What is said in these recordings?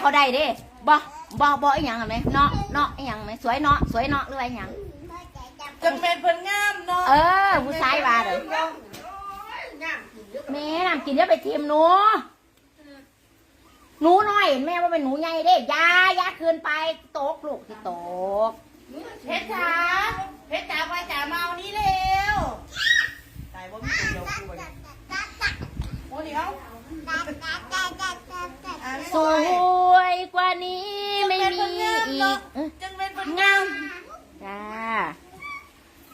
เขาได้เด้บ่บ่บ่อีหยังไหมเนาะเนาะอีหยังไหมสวยเนาะสวยเนาะหรือว่าอีหยังจังเป็นเพิ่นงามเนาะเออผู้ชายว่าเด้อแม่น้ำกินเดี๋ยวไปทีมหนูหนูน้อยเห็นแม่ว่าเป็นหนูใหญ่เด้อยาอยาคืนไปตกลูกที่ตกเพชรจ๋าเพชรจ๋าไปจ๋ามาเอานี้เร็วตายบ่มีตัวเดียวกูเลยโอ้เดี๋ยวอะ สวยกว่านี้ไม่มีอีกเอ้ยจังเป็นเพิ่นงามจ้า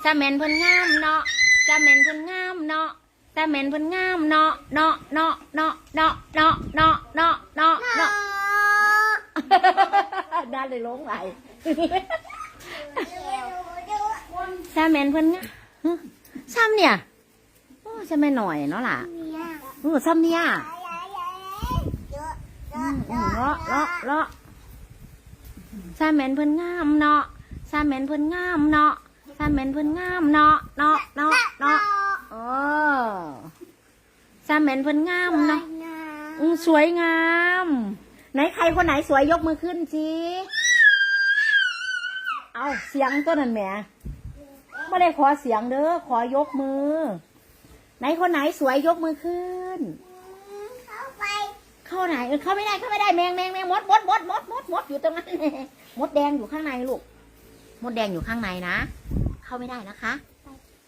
จะแม่นเพิ่นงามเนาะจะแม่นเพิ่นงามเนาะจะแม่นเพิ่นงามเนาะเนาะเนาะเนาะเนาะเนาะเนาะเนาะเนาะเนาะได้เลยลงไหลจะแม่นเพิ่นงามฮะซ้ำเนี่ย โอ้จะไม่หน่อยเนาะล่ะโอ้ซ้ำเนี่ย อืมเลาะเลาะเลาะซาแมนเพิ่นงามเนาะซาแมนเพิ่นงามเนาะซาแมนเพิ่นงามเนาะเนาะเนาะเนาะเออซาแมนเพิ่นงามเนาะอืมสวยงาม ไหนใครคนไหนสวยยกมือขึ้นสิเอาเสียงตัวนั้นแหมไม่ได้ขอเสียงเด้อขอยกมือ ไหนคนไหนสวยยกมือขึ้น เข้าไหนเออเข้าไม่ได้เข้าไม่ได้แมงแมงแมงมดมดมดมดมดมดอยู่ตรงนั้นมดแดงอยู่ข้างในลูกมดแดงอยู่ข้างในนะ เข้าไม่ได้นะคะ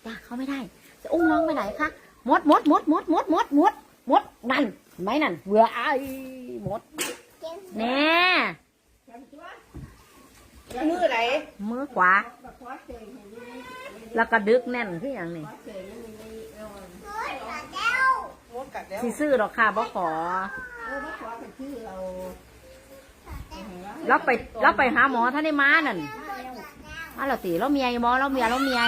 จ้าเข้าไม่ได้ จะอุ้มน้องไปไหนคะมดมดมดมดมดมดมดมดนั่นเห็นไหมนั่นเบื่อไอ้มดแน่มือไหนมือขวา แล้วก็ดึกแน่นคืออย่างนี้มดกัดแล้วสิซื้อดอกค่ะบ่ขอ เราไปเราไปหาหมอท่านได้มานั่นมาเราตีเราเมียหมอเราเมียเราเมีย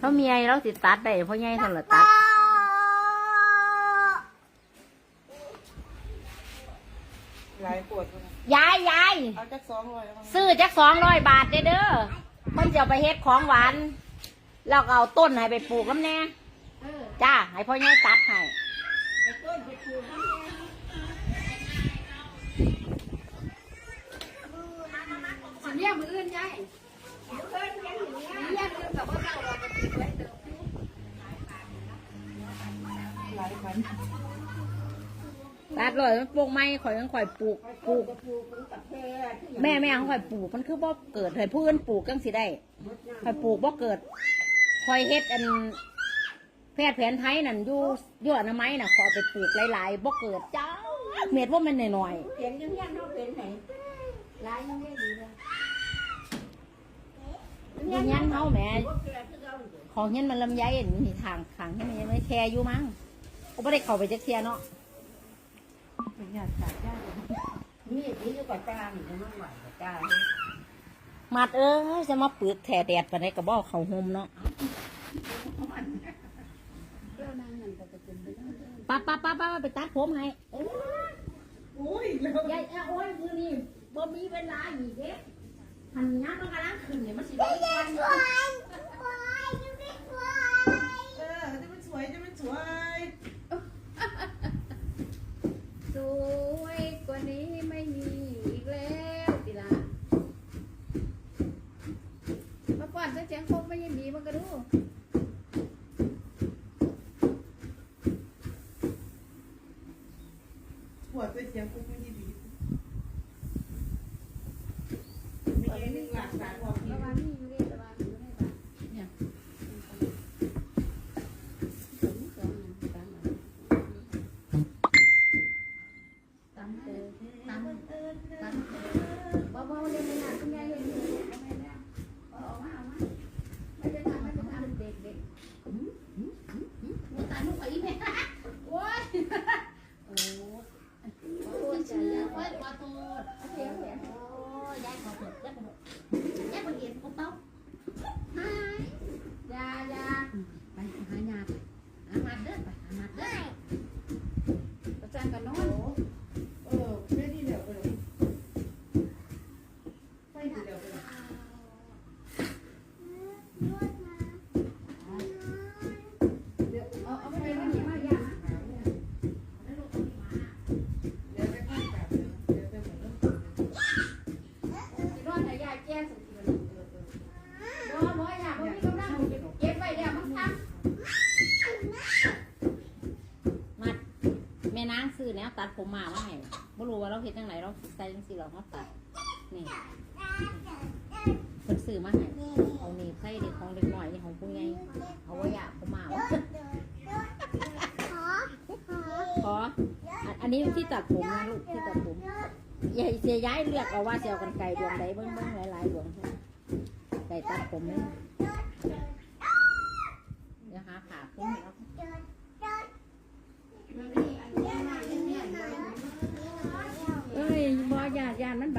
เราเมียเราติดตัดได้เพราะไงท่านละตัดหลายปวดยายยายเอาจักสองร้อยเอามาซื้อจักสองร้อยบาทเด้อเด้อมันจะเอาไปเฮ็ดของหวานแล้วก็เอาต้นให้ไปปลูกน้ำแน่ จ้า ให้พ่อใหญ่ตัดให้สิเนี่ยมืออื่นยายเนี่ยคือแบบว่าเราไปติดไว้เติมหลายพันตัดเลยมันปลูกไม้ข่อยยังข่อยปลูกปลูก แม่แม่ของข่อยปลูกมันคือบ่เกิดให้ผู้อื่นปลูกจังสิได้ข่อยปลูกบ่เกิดข่อยเฮ็ดอัน แพทย์แผนไทยนั่นอยู่อยู่อนามัยน่ะขอเอาไปปลูกหลายๆบ่เกิดจ้าเม็ดว่ามันหน่อยเห็นยังยังเขาเป็นไหนลายยังไม่ดีเลยๆยืนยันเขาแหม่ของเงี้ยมันลำไยอันนี้ทางขังให้มันยังไม่แค่อยู่มั้งก็ไม่ได้เข้าไปจักเทียเนาะอยากตัดยากนี่นี่ก็กว่าจ้านี่มันไหวกว่าจ้ามัดเอ้ยจะมาปึกแถ่แดดปานใดก็บ่เข้าห่มเนาะ เรื่องนั้นนั่นก็จะเป็นไปได้ ป้าป้าป้าป้าไปตัดผมให้อุ้ยแล้วยายเอาโอ้ยคือนี่บ่มีเวลาอีกเด้หันน้ำมันกำลังขึ้นเนี่ยมันสิได้กันเอ мы не видим. แนวตัดผมมามาให้บ่รู้ว่าเราเฮ็ดจังไดเราใส่จังซี่เราเฮาตัดนี่เพิ่นซื้อมาให้เอานี่ใส่เด็กของเด็กน้อยนี่ของผู้ใหญ่เอาไว้อยากผมมาเอาขออันอันนี้ที่ตัดผมนะลูกที่ตัดผมอย่าเสียย้ายเลือกเอาว่าสิเอากันไกลดวงใดเบิ่งเบิ่งหลายๆดวงไก่ตัดผมนี่เดี๋ยวหาผ่าขึ้นแล้ว เอ้ยานยามัน